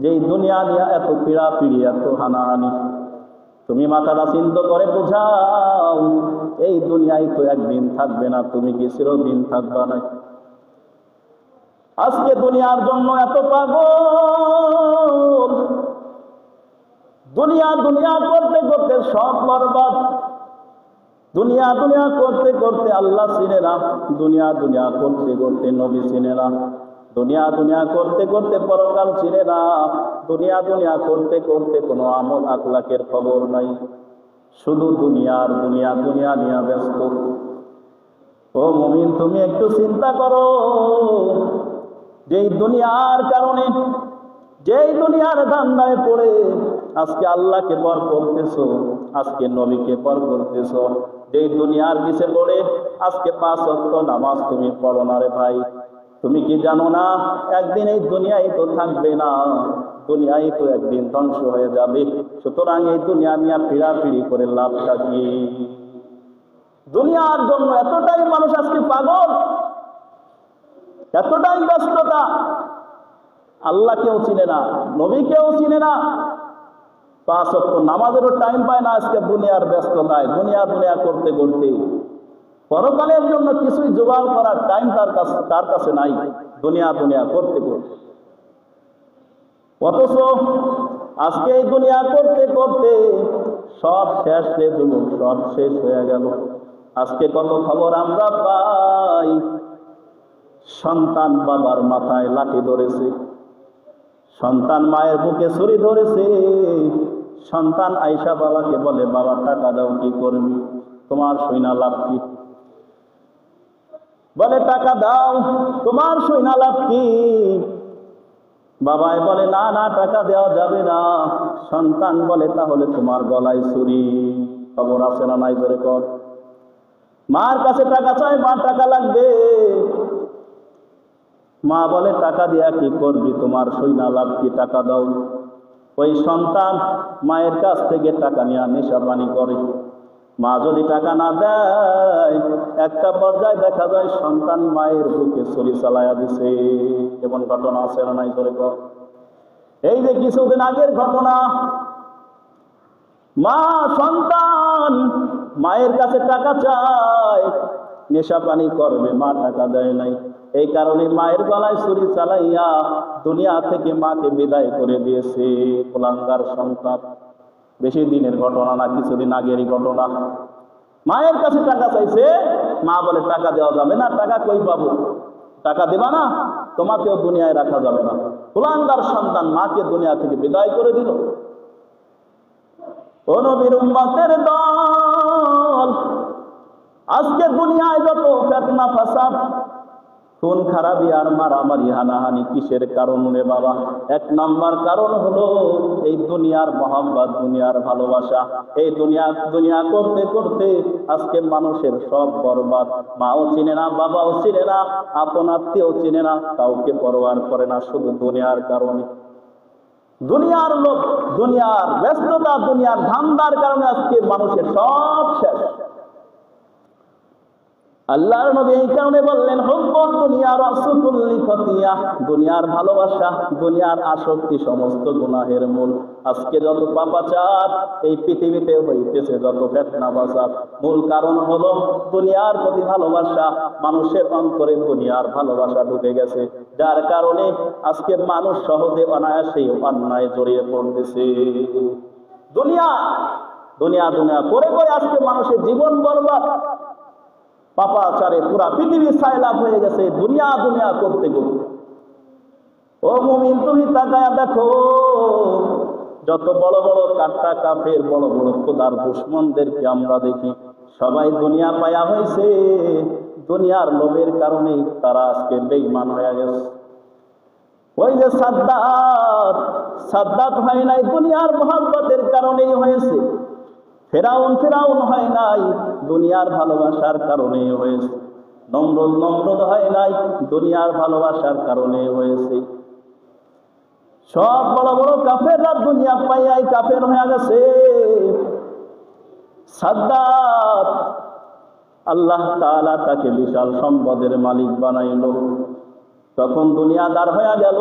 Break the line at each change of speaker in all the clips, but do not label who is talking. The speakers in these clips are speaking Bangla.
যে দুনিয়া নিয়ে এত পীড়া, পিড়ি, এত হানাহানি, তুমি মাথাটা চিন্তা করে বোঝাও, এই দুনিয়ায় তো একদিন থাকবে না, তুমি কি চিরদিন থাকবা না? আজকে দুনিয়ার জন্য এত পাগল। দুনিয়া দুনিয়া করতে করতে সব বরবাদ। দুনিয়া দুনিয়া করতে করতে আল্লাহ চিনেরা দুনিয়া দুনিয়া করতে করতে নবী চিনেরা দুনিয়া দুনিয়া করতে করতে পরকাল চিনেরা দুনিয়া দুনিয়া করতে করতে কোনো আমল আখলাকের খবর নাই। শুধু দুনিয়ার দুনিয়া দুনিয়া নিয়ে ব্যস্ত। ও মুমিন, তুমি একটু চিন্তা করো। যেই দুনিয়ার কারণে, যেই দুনিয়ার ধান্দায় পড়ে, আজকে আল্লাহকে পর করতেছো, আজকে নবীকে পর করতেছ। যেই দুনিয়ার পিছে পড়ে, আজকে পাঁচ অক্ট নামাজ তুমি পড়ো না রে ভাই। তুমি কি জানো না? একদিন এই দুনিয়ায় তো থাকবে না। দুনিয়ায় তো একদিন ধ্বংস হয়ে যাবে। সুতরাং এই দুনিয়া নিয়ে পিড়াপিড়ি করে লাভটা কি? দুনিয়ার জন্য এতটাই মানুষ আজকে পাগল, এতটাই ব্যস্ততা। আল্লাহকেও চিনে না, নবীকেও চিনে না। পাঁচ নামাজেরও টাইম পায় না আজকে দুনিয়ার ব্যস্ততায়, দুনিয়া দুনিয়া করতে করতে। পরকালের জন্য কিছুই জোগাড় করার টাইম তার কাছে তার কাছে নাই। দুনিয়া দুনিয়া, করতে করতে। অথচ আজকে এই দুনিয়া করতে করতে সব শেষ হয়ে গেল সব শেষ হয়ে গেল। আজকে কত খবর আমরা পাই। সন্তান বাবার মাথায় লাঠি ধরেছে। সন্তান মায়ের বুকে ছুরি ধরেছে। সন্তান আইসা বাবাকে বলে, বাবা, টাকা দাও, কি করবি? তোমার সৈনা লাভ কি? বলে, টাকা দাও, তোমার সৈনা লাভ কি? বাবাই বলে, না না, টাকা দেওয়া যাবে না। সন্তান বলে, তাহলে তোমার গলায় ছুরি। খবর আছে না নাই করে কর। মার কাছে টাকা চাই মা, টাকা লাগবে। মা বলে, টাকা দিয়া কি করবি? তোমার সৈনা লাভ কি? টাকা দাও। ওই সন্তান মায়ের কাছ থেকে টাকা নিয়ে নেশাবানি করে। মা যদি টাকা না দেয়, একটা পর্যায়ে দেখা যায় সন্তান মায়ের বুকে ছড়ি চালাইয়া দিছে। এমন ঘটনা আছে না নাই করে এই যে কিছুদিন আগের ঘটনা, মা সন্তান মায়ের কাছে টাকা চায়, নেশা পানি করবে, মা টাকা দেয় নাই। এই কারণে মায়ের গলায় ছুরি চালাইয়া দুনিয়া থেকে মাকে বিদায় করে দিয়েছে কুলাঙ্গার সন্তান। বেশি দিনের ঘটনা না, কিছুদিন আগেরই ঘটনা। মায়ের কাছে টাকা চাইছে, মা বলে, টাকা দেওয়া যাবে না, টাকা কই পাবো? টাকা দেবা না, তোমাকেও দুনিয়ায় রাখা যাবে না। কুলাঙ্গার সন্তান মাকে দুনিয়া থেকে বিদায় করে দিল, আজকে দুনিয়ায় যত ফেতনা, ফাসাদ খুন, খারাপি আর মারামারি, হানাহানি কিসের কারণ রে বাবা? এক নাম্বার কারণ হলো এই দুনিয়ার মহাব্বাত, দুনিয়ার ভালোবাসা। এই দুনিয়া দুনিয়া করতে করতে আজকে মানুষের সব বরবাদ। মাও চিনে না, বাবাও চিনে না, আপন আত্মীয় চিনে না, কাউকে পরোয়ার করে না, শুধু দুনিয়ার কারণে। দুনিয়ার লোক দুনিয়ার ব্যস্ততা, দুনিয়ার ধান্দার কারণে আজকে মানুষের সব শেষ। আল্লাহর নবী এই কারণে বললেন হুব্বুদ দুনিয়া রাসূলুল্লি খতিয়া দুনিয়ার ভালোবাসা, দুনিয়ার আসক্তি সমস্ত গুনাহের মূল। আজকে যত পাপাচার এই পৃথিবীতে হইতেছে যত ফেতনা মূল কারণ দুনিয়ার প্রতি ভালোবাসা। মানুষের অন্তরে দুনিয়ার ভালোবাসা ঢুকে গেছে। যার কারণে আজকে মানুষ সহজে অনায়াসেই অন্যায় জড়িয়ে পড়তেছে। দুনিয়া দুনিয়া দুনিয়া। করে করে আজকে মানুষের জীবন বরবাদ। পাপাচারে পুরা পৃথিবী সাইলাভ হয়ে গেছে, দুনিয়া দুনিয়া করতে করতে। ও মুমিন, তুমি তাকায়া দেখো, যত বড় বড় কাট্টা কাফের, বড় বড় খোদার দুশ্মনদেরকে আমরা দেখি, সবাই দুনিয়া পায়া হয়েছে। দুনিয়ার লোভের কারণেই তারা আজকে বেইমান হয়ে গেছে। ওই যে সাদ্দাত সাদ্দাত হয় নাই, দুনিয়ার মহাব্বতের কারণেই হয়েছে। ফেরাউন ফেরাউন হয় নাই, দুনিয়ার ভালোবাসার কারণে হয়েছে। নম্রদ নম্রদ হয় নাই, দুনিয়ার ভালোবাসার কারণে হয়েছে। সব বড় বড় কাফেররা দুনিয়া পাইয়াই কাফের হয়ে গেছে। সাদ্দাত, আল্লাহ তাকে বিশাল সম্পদের মালিক বানাইল। তখন দুনিয়াদার হয়ে গেল।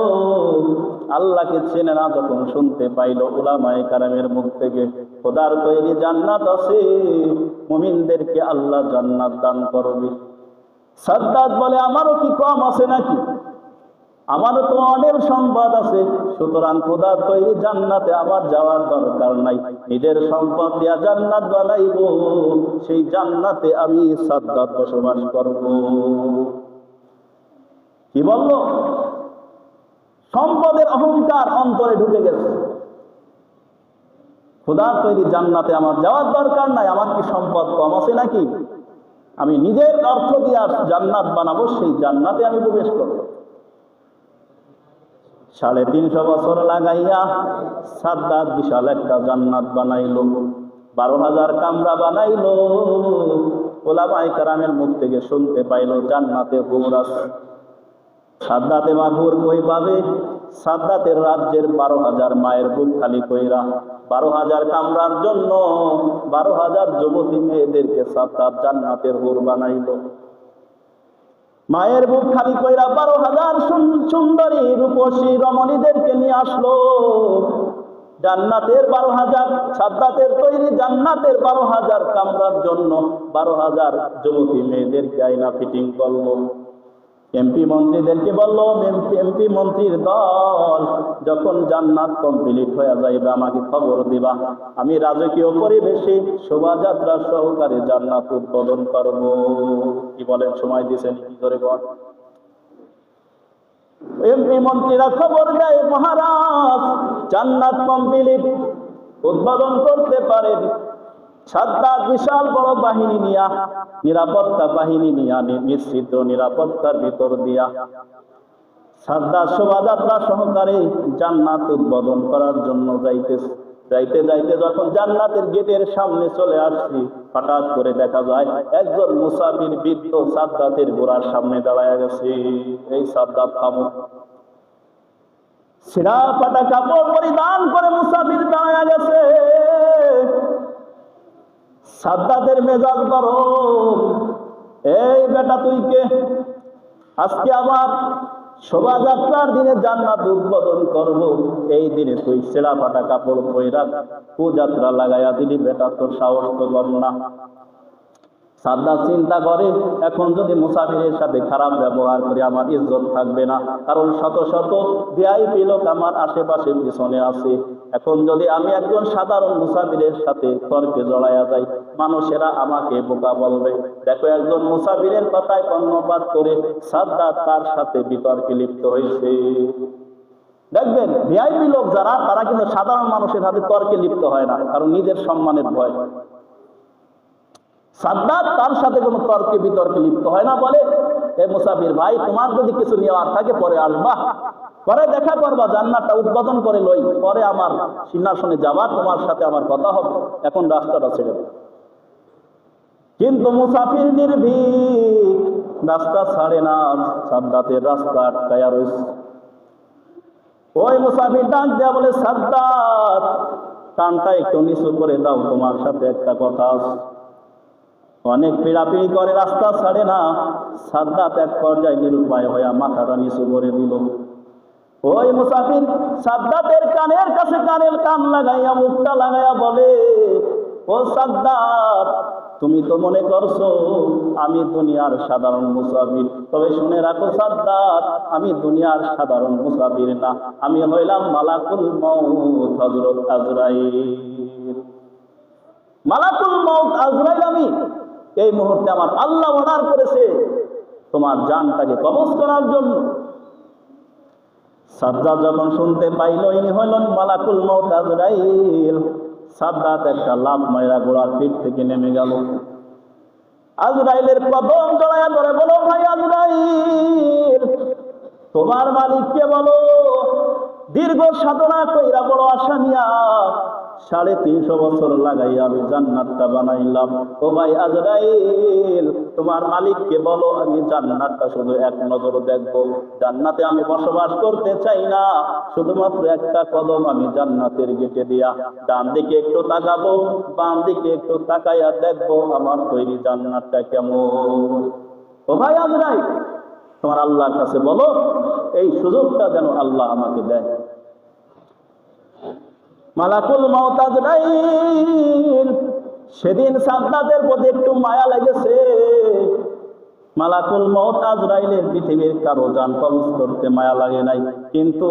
আল্লাহকে চেনে না যখন শুনতে পাইল উলামায়ে কারামের মুখ থেকে, খোদার তৈরি জান্নাত আছে, মুমিনদেরকে আল্লাহ জান্নাত দান করবে। সাদ্দাত বলে, আমারও কি কম আছে নাকি? আমারও তো অনেক সম্পদ আছে, সুতরাং খোদার তৈরি জান্নাতে আমার যাওয়ার দরকার নাই। নিজের সম্পদ দিয়া জান্নাত বানাইব, সেই জান্নাতে আমি সাদ্দাত বসবাস করব। কি বলল? সম্পদের অহংকার অন্তরে ঢুকে গেছে। খোদার তৈরি জান্নাতে আমার যাওয়ার দরকার নাই, আমার কি সম্পদ কম আছে নাকি? আমি নিজের অর্থ দিয়ে জান্নাত বানাবো, সেই জান্নাতে আমি প্রবেশ করব। সাড়ে তিনশো বছর লাগাইয়া সাদ্দাত বিশাল একটা জান্নাত বানাইলো, বারো হাজার কামরা বানাইলো ওলামাই কারামের মুখ থেকে শুনতে পাইলো, জান্নাতে আছে সাদ্দাতে মাহুর কই পাবে সাদ্দাতের রাজ্যের বারো হাজার মায়ের বুক খালি কইরা, বারো হাজার কামরার জন্য বারো হাজার যুবতী মেয়েদেরকে সাদ্দাত জান্নাতের হুর বানাইলো। মায়ের বুক খালি কইরা বারো হাজার সুন- সুন্দরী রূপসী রমণীদেরকে নিয়ে আসলো। জান্নাতের বারো হাজার, সাদ্দাতের তৈরি জান্নাতের বারো হাজার কামরার জন্য বারো হাজার যুবতী মেয়েদেরকে আইনা ফিটিং করল। এমপি মন্ত্রীদেরকে বলল, এমপি মন্ত্রীর দল যখন জান্নাত কমপ্লিট হয়ে যাইবে, আমাকে খবর দিবা। আমি রাজকীয় পরিবেশে শোভাযাত্রা সহকারে জান্নাত উদ্বোধন করব। কি বলেন, সময় দিয়েছেন কি করে বল? এমপি মন্ত্রীরা খবর দেয়, মহারাজ, জান্নাত কমপ্লিট উদ্বোধন করতে পারেন। সাদ্দাত বিশাল বড় বাহিনী নিয়া, নিরাপত্তা বাহিনী নিয়া নিশ্চিত নিরাপত্তার ভিতর দিয়া। সাদ্দাত শোভাযাত্রা সহকারে জান্নাত উদ্বোধন করার জন্য যাইতেছে যাইতে যাইতে যখন জান্নাতের গেটের সামনে চলে আসছি, হঠাৎ করে দেখা যায় একজন মুসাফির বৃদ্ধ সাদ্দাতের গোড়ার সামনে দাঁড়ায় গেছে। এই সাদ্দাত থামো। সিরা পাটা কাপড় পরিধান করে মুসাফির দাঁড়ায় গেছে। সাদ্দাতের মেজাজ গরম এই বেটা তুই কে? আজকে আবার শোভাযাত্রার দিনে জান্নাত উদ্বোধন করব। এই দিনে তুই সেরা ফাটা কাপড় পয়রা যাত্রা লাগাইয়া দিলি বেটা, তোর সাহস তো কম না। সাদ্দাত চিন্তা করে, এখন যদি মুসাফিরের সাথে খারাপ ব্যবহার করে আমার ইজ্জত থাকবে না, কারণ শত শত ভিআইপি লোক আমার আশেপাশে পিছনে আছে। এখন যদি আমি একজন সাধারণ মুসাফিরের সাথে তর্কে জড়াইয়া যাই, মানুষেরা আমাকে বোকা বলবে। দেখো, একজন মুসাফিরের কথায় কর্ণপাত করে সাদ্দাত তার সাথে বিতর্কে লিপ্ত হয়েছে। দেখবেন ভিআইপি লোক যারা, তারা কিন্তু সাধারণ মানুষের হাতে তর্কে লিপ্ত হয় না, কারণ নিজের সম্মানের ভয়। সাদ্দাত তার সাথে কোনো তর্কে বিতর্কে লিপ্ত হয় না, বলে, এ মুসাফির ভাই, তোমার যদি কিছু নেওয়ার থাকে, পরে আসবা। পরে দেখা করবা, জান্নাতটা উদ্বোধন করে লই। পরে আমার সিংহাসনে যাবা, তোমার সাথে আমার কথা হবে। এখন রাস্তাটা ছেড়ে। কিন্তু মুসাফির নির্ভীক, রাস্তা ছাড়ে না, সাদ্দাতের রাস্তা আটকায়া রয়েছে ওই মুসাফির ডাক দেয়া বলে, সাদ্দাত, টানটা একটু নিচু করে দাও, তোমার সাথে একটা কথা আছে। অনেক পীড়াপিড়ি করে, রাস্তা ছাড়ে না। সাদ্দাত এক পর্যায়ে নিরুপায় হইয়া মাথাটা নিচু করে দিল। ওই মুসাফির সাদ্দাতের কানের কাছে কানের কান লাগাইয়া, মুখটা লাগাইয়া বলে, ও সাদ্দাত, তুমি তো মনে করছ আমি দুনিয়ার সাধারণ মুসাফির। তবে শুনে রাখো সাদ্দাত, আমি দুনিয়ার সাধারণ মুসাফির না। আমি হইলাম মালাকুল মৌত হজরত আজরাইল। মালাকুল মৌত আজরাইল আমি এই মুহূর্তে আমার আল্লাহ অর্ডার করেছে তোমার জানটাকে কবজ করার জন্য। সাদ্দাত যখন শুনতে পাইল, ইনি হইলেন মালাকুল মৌত আজরাইল। সাদ্দাত একটা লাভ মাইরা গোড়ার পিঠ থেকে নেমে গেল। আজরাইলের কদম জড়াইয়া ধরে বলো, ভাই আজরাইল, তোমার মালিককে বলো, দীর্ঘ সাধনা কইরা বড় আশা নিয়া সাড়ে তিনশো বছর লাগাই আমি জান্নাতটা বানাইলাম। ও ভাই আজরাইল, তোমার মালিককে বলো, আমি জান্নাতটা শুধু এক নজর দেখব। জান্নাতে আমি বসবাস করতে চাই না, শুধুমাত্র একটা কদম আমি জান্নাতের গেটে দিয়া ডান দিকে একটু তাকাবো বাম দিকে একটু তাকাইয়া দেখব আমার তৈরি জান্নাতটা কেমন। ও ভাই আজরাইল, তোমার আল্লাহর কাছে বলো, এই সুযোগটা যেন আল্লাহ আমাকে দেয়। মালাকুল মওতাজরাইল সেদিন সাদ্দাতের প্রতি একটু মায়া লেগেছে। মালাকুল মৌত আজরাইলের পৃথিবীর কারও যান কবজ করতে মায়া লাগে নাই। কিন্তু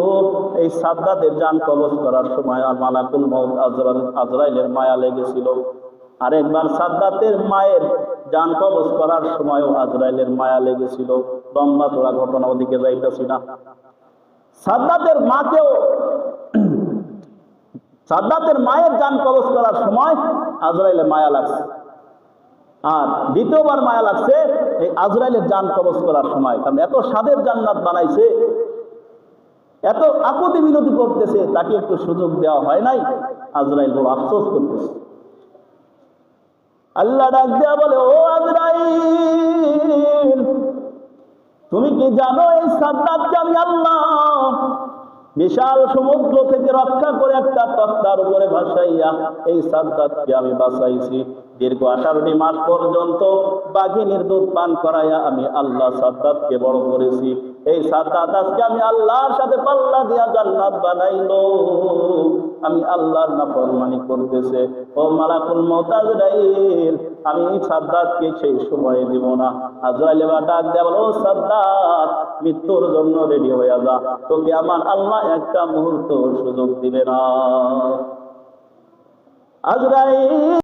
এই সাদ্দাতের যান কবজ করার সময় আর মালাকুল মৌত আজরাইল আজরাইলের মায়া লেগেছিল। আরেকবার সাদ্দাতের মায়ের যান কবজ করার সময়ও আজরাইলের মায়া লেগেছিল। লম্বা চড়া ঘটনা ওদিকে যাইতেছি না। সাদ্দাতের মাকেও সাদ্দাতের মায়ের যান কবজ করার সময় আজরাইলে মায়া লাগছে। আর দ্বিতীয়বার মায়া লাগছে এই আজরাইলের যান কবজ করার সময়। কারণ এত স্বাদের জান্নাত বানাইছে, এত আপত্তি বিনতি করতেছে, তাকে একটু সুযোগ দেওয়া হয় নাই, আজরাইল বড় আফসোস করতেছে। আল্লাহ ডাক দেয়া বলে, ও আজরাইল, তুমি কি জানো এই সাদ্দাতকে আমি আল্লাহ বিশাল সমুদ্র থেকে রক্ষা করে একটা তক্তার উপরে ভাসাইয়া এই সাদ্দাতকে আমি বাঁচাইছি। দীর্ঘ আঠারোটি মাস পর্যন্ত বাঘিনীর দুধ পান করাইয়া আমি আল্লাহ সাদ্দাতকে বড় করেছি। এই সাদ্দাত আজকে আমি আল্লাহর সাথে পাল্লা দিয়া জান্নাত বানাইলো। আমি আল্লাহর নাফরমানি করতেছে। ও মালাকুল মতাজরাইল আমি সাদ্দাতকে সেই সময় দিব না। আজরাইল এবার ডাক দেয়া বলো সাদ্দাত, মৃত্যুর জন্য রেডি হয়ে যা। তোকে আমার আল্লাহ একটা মুহূর্ত সুযোগ দিবে না। আজরাইল